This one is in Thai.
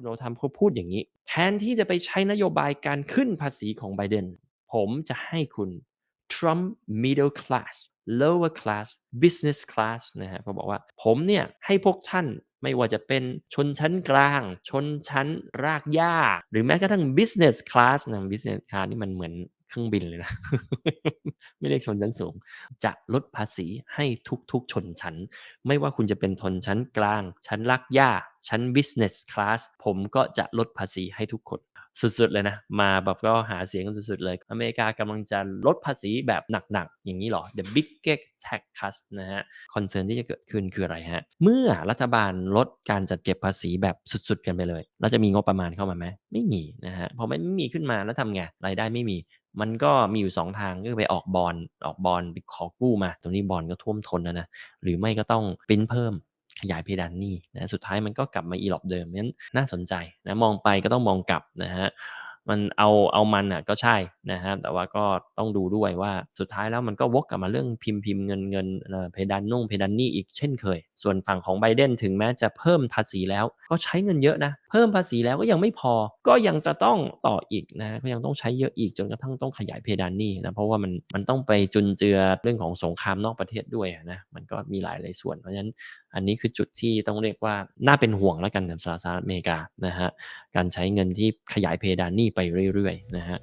คุณโอทำเขาพูดอย่างนี้ แทนที่จะไปใช้นโยบายการขึ้นภาษีของไบเดน ผมจะให้คุณ Trump middle class lower class business class นะฮะเขาบอกว่าผมเนี่ยให้พวกท่านไม่ว่าจะเป็นชนชั้นกลาง ชนชั้นรากหญ้า หรือแม้กระทั่ง business class นะ business class นี่มันเหมือน เครื่องบินเลยนะ ไม่เรียกชนชั้นสูง จะลดภาษีให้ทุกๆ ชนชั้น ไม่ว่าคุณจะเป็นชนชั้นกลาง ชั้นรากหญ้าชั้น business class ผมก็จะลดภาษีให้ทุกคนสุดๆเลยนะ มาแบบก็หาเสียงกันสุดๆเลย อเมริกากำลังจะลดภาษีแบบหนักๆ อย่างนี้หรอ the big g e t tax cut นะฮะ คอนเซิร์นที่จะเกิดขึ้นคืออะไรฮะ เมื่อรัฐบาลลดการจัดเก็บภาษีแบบสุดๆ กันไปเลย เราจะมีงบประมาณเข้ามาไหม ไม่มีนะฮะ พอไม่มีขึ้นมาแล้วทำไง รายได้ไม่มี มันก็มีอยู่ 2 ทางก็คือไปออกบอลออกบอลไปขอกู้มา ตรงนี้บอลก็ท่วมท้นแล้วนะหรือไม่ก็ต้องปริ้นเพิ่มขยายเพดานหนี้นะสุดท้ายมันก็กลับมาอีหลอบเดิมนั้นน่าสนใจนะมองไปก็ต้องมองกลับนะฮะ มันเอาเอามันอะก็ใช่นะฮะแต่ว่าก็ต้องดูด้วยว่าสุดท้ายแล้วมันก็วกกลับมาเรื่องพิมพ์พิมพ์เงินเงินเพดานนุ่งเพดานนี้อีกเช่นเคย ส่วนฝั่งของไบเดนถึงแม้จะเพิ่มภาษีแล้ว ก็ใช้เงินเยอะนะ เพิ่มภาษีแล้วก็ยังไม่พอก็ยังจะต้องต่ออีกนะก็ยังต้องใช้เยอะอีกจนกระทั่งต้องขยายเพดานนี้นะเพราะว่ามันมันต้องไปจุนเจือเรื่องของสงครามนอกประเทศด้วยนะมันก็มีหลายหลายส่วนเพราะฉะนั้นอันนี้คือจุดที่ต้องเรียกว่าน่าเป็นห่วงแล้วกันสำหรับสหรัฐอเมริกานะฮะการใช้เงินที่ขยายเพดานหนี้ไปเรื่อยๆนะฮะ